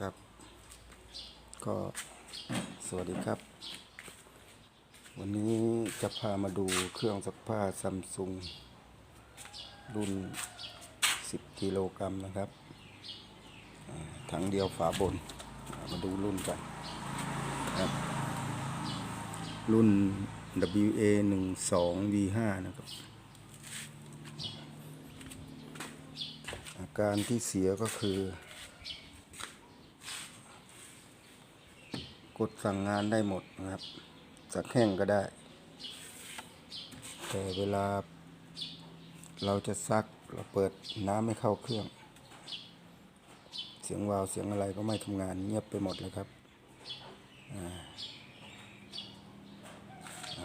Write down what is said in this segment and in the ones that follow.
ครับ ก็สวัสดีครับ วันนี้จะพามาดูเครื่องซักผ้าซัมซุงรุ่น 10 กิโลกรัมนะครับ ถังเดียวฝาบน มาดูรุ่นกันครับ รุ่น WA 1 2 V 5นะครับอาการที่เสียก็คือ ก ดสั่งงานได้หมดนะครับสักแห้งก็ได้ แต่เวลา เราจะซักเราเปิดน้ำไม่เข้าเครื่อง เสียงวาวเสียงอะไรก็ไม่ทำงานเงียบไปหมดเลยครับ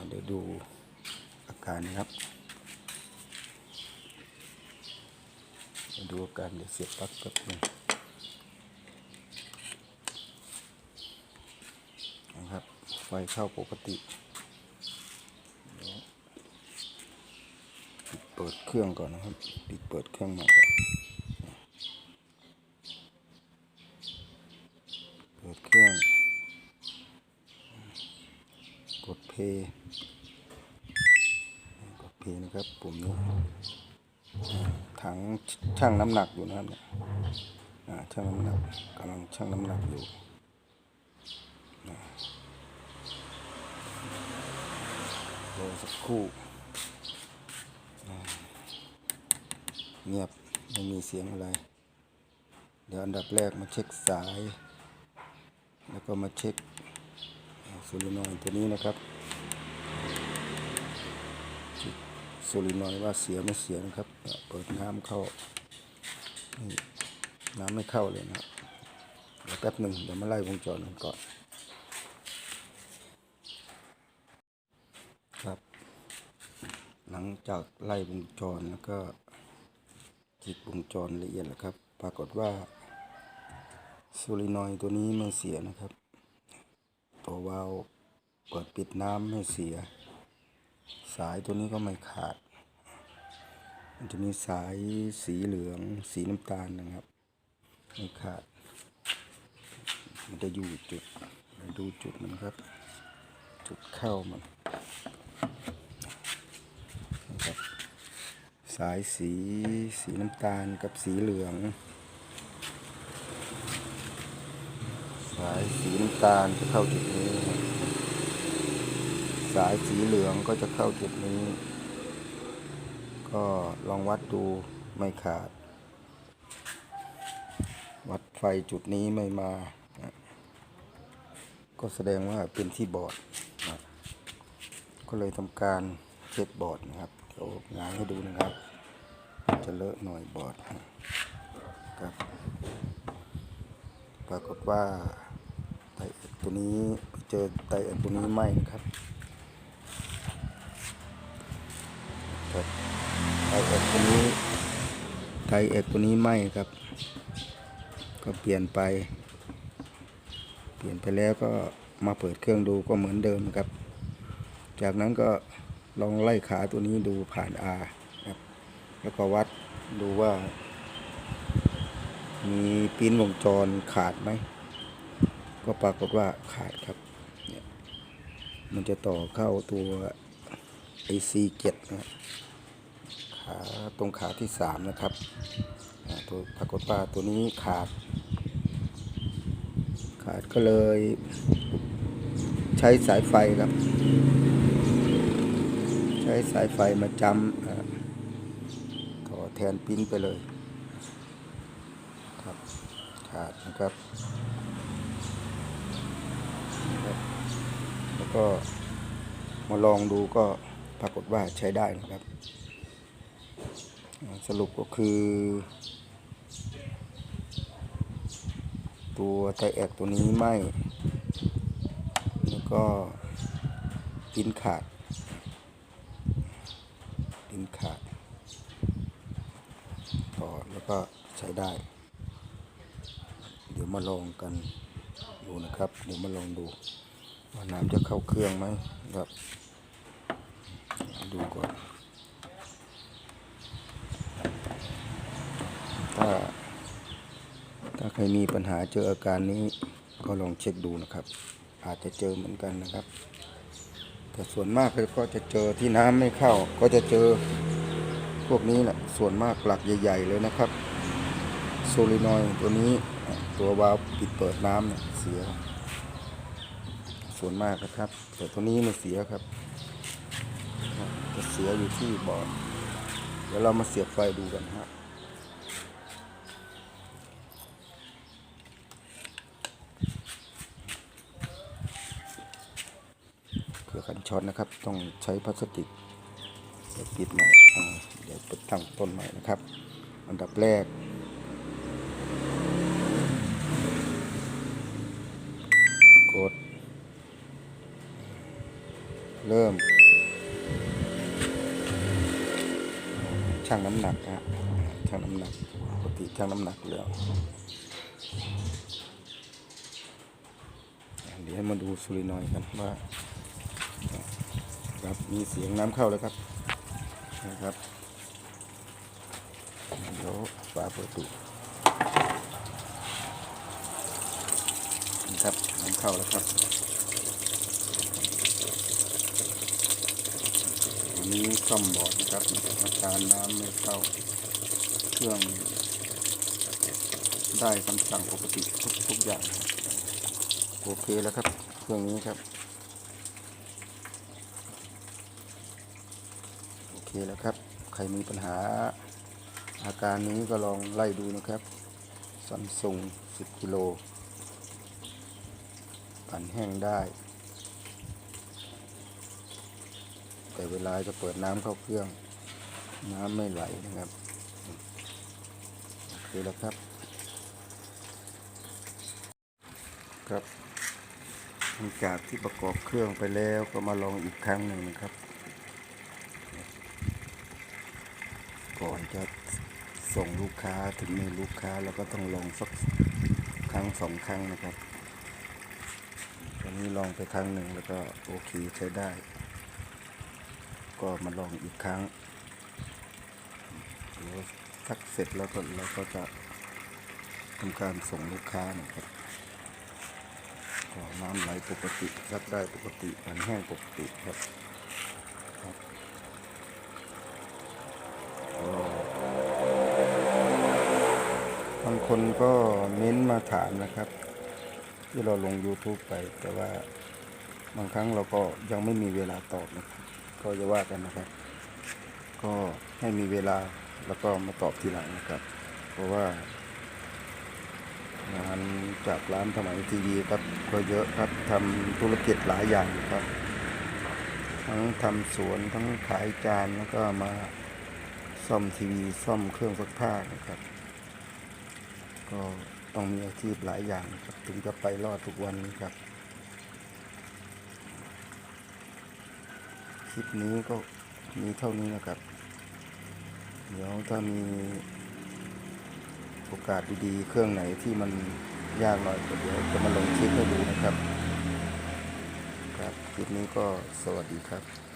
เดี๋ยวดูอาการนะครับดูอาการเดี๋ยวเสียบปลั๊กแป๊บนึง นะครับ ไฟเข้าปกติ ปิดเปิดเครื่องก่อนนะครับ ปิดเปิดเครื่องใหม่ก่อนเปิดเครื่อง กดเพย์กดเพย์นะครับปุ่มนี้ถังช่างน้ำหนักอยู่นะครับเนี่ยช่างน้ำหนักกำลังช่างน้ำหนักอยู่ รอสักครู่เงียบไม่มีเสียงอะไร เดี๋ยวอันดับแรกมาเช็คสาย แล้วก็มาเช็คโซลินอยด์ตัวนี้นะครับโซลินอยด์ว่าเสียไม่เสียนะครับ เปิดน้ำเข้า น้ำไม่เข้าเลยนะครับเดี๋ยวแป๊บหนึ่งเดี๋ยวมาไล่วงจรกันก่อน ครับ ห ลังจากไล่วงจรแล้วก็จิกวงจรละเอียดแล้วครับ ปรากฏว่าโซลินอยด์ตัวนี้ไม่เสียนะครับ ตัววาล์วเปิดปิดน้ำไม่เสีย สายตัวนี้ก็ไม่ขาด มันจะมีสายสีเหลืองสีน้ำตาลนะครับ ไม่ขาด มันจะอยู่จุดดูจุดมันครับ จุดเข้ามัน นะครับ สายสีสีน้ำตาลกับสีเหลือง สายสีน้ำตาลจะเข้าจุดนี้ สายสีเหลืองก็จะเข้าจุดนี้ ก็ลองวัดดูไม่ขาด วัดไฟจุดนี้ไม่มา ก็แสดงว่าเป็นที่บอด ก็เลยทำการเช็ดบอดนะครับเดี๋ยวงานให้ดูนะครับ จะเลอะหน่อยบอร์ดครับ ปรากฏว่าไตเอกตัวนี้เจอไตเอกตัวนี้ไหมนะครับไตเอกตัวนี้ไตเอกตัวนี้ไหมครับ ก็เปลี่ยนไป เปลี่ยนไปแล้วก็มาเปิดเครื่องดูก็เหมือนเดิมครับ จากนั้นก็ลองไล่ขาตัวนี้ดูผ่านอารับ แล้วก็วัดดูว่า มีปิ้นวงจรขาดไหม ก็ปรากฏว่าขาดครับเนี่ยมันจะต่อเข้าตัว IC7 นะครับขาตรงขาที่สามนะครับตัวปรากฏว่าตัวนี้ขาด ขาดก็เลยใช้สายไฟครับ ใช้สายไฟมาจำ แทนปิ้นไปเลยครับขาดนะครับ แล้วก็มาลองดูก็ปรากฏว่าใช้ได้นะครับ สรุปก็คือ ตัวไทแอกตัวนี้ไหมแล้วก็ปิ้นขาดลิ้นขาด อแล้วก็ใช้ได้ เดี๋ยวมาลองกันดูนะครับ เดี๋ยวมาลองดูว่าน้ำจะเข้าเครื่องไหมครับ ดูก่อนถ้าถ้าใครมีปัญหาเจออาการนี้ก็ลองเช็คดูนะครับ อาจจะเจอเหมือนกันนะครับ แต่ส่วนมากก็จะเจอที่น้ำไม่เข้าก็จะเจอ พวกนี้แหละส่วนมากหลักใหญ่ๆเลยนะครับ โซลินอยด์ตัวนี้ตัววาล์วปิดเปิดน้ำเนี่ยเสีย ส่วนมากนะครับ แต่ตัวนี้ไม่เสียครับ จะเสียอยู่ที่บอร์ดเดี๋ยวเรามาเสียบไฟดูกันฮะเพื่อกันช็อตนะครับ ต้องใช้พลาสติกปิดหม่อย วไปตั้งต้นใหม่นะครับ อันดับแรก กด เริ่มช่างน้ำหนักนะฮะช่างน้ำหนักปกติช่างน้ำหนักแล้วเดี๋ยวให้มาดูซูรินอยด์กันว่าครับมีเสียงน้ำเข้าแล้วครับนะครับ ดี๋ยวฝาเปิดตูนี่ครับน้ำเข้าแล้วครับอันนี้ซ่อมบอร์ดนะครับอาการน้ำไม่เข้าเครื่อง ได้คำสั่งปกติทุกทุกอย่าง โอเคแล้วครับ เครื่องนี้ครับ โอเคแล้วครับ ใครมีปัญหา อาการนี้ก็ลองไล่ดูนะครับซัมซุง10 กิโลปั่นแห้งได้ แต่เวลาจะเปิดน้ำเข้าเครื่อง น้ำไม่ไหลนะครับโอเคแล้วครับ ครับหลังจากที่ประกอบเครื่องไปแล้วก็มาลองอีกครั้งหนึ่งนะครับ ก่อนจะ ส่งลูกค้าถึงมือลูกค้าเราก็ต้องลองสักครั้งสองครั้งนะครับตอนนี้ลองไปครั้งหนึ่งแล้วก็โอเคใช้ได้ ก็มาลองอีกครั้งเดี๋ยวทักเสร็จแล้วก็เราก็จะทำการส่งลูกค้านะครับก็น้ำไหลปกติซักได้ปกติมันแห้งปกติครับ คนก็เม้นมาถามนะครับ ที่เราลง YouTube ไป แต่ว่าบางครั้งเราก็ยังไม่มีเวลาตอบนะครับ ก็จะว่ากันนะครับ ก็ให้มีเวลาแล้วก็มาตอบทีหลังนะครับ เพราะว่างานจากร้านสมัยทีวีครับก็เยอะครับทำธุรกิจหลายอย่างครับ ทั้งทำสวนทั้งขายจานแล้วก็มาซ่อมทีวีซ่อมเครื่องซักผ้านะครับ ก็ต้องมีอาชีพหลายอย่างครับถึงจะไปรอดทุกวันนี้ครับ คลิปนี้ก็มีเท่านี้นะครับ เดี๋ยวถ้ามีโอกาสดีๆ เครื่องไหนที่มันยากหน่อยก็เดี๋ยวจะมาลงคลิปให้ดูนะครับ ครับ คลิปนี้ก็สวัสดีครับ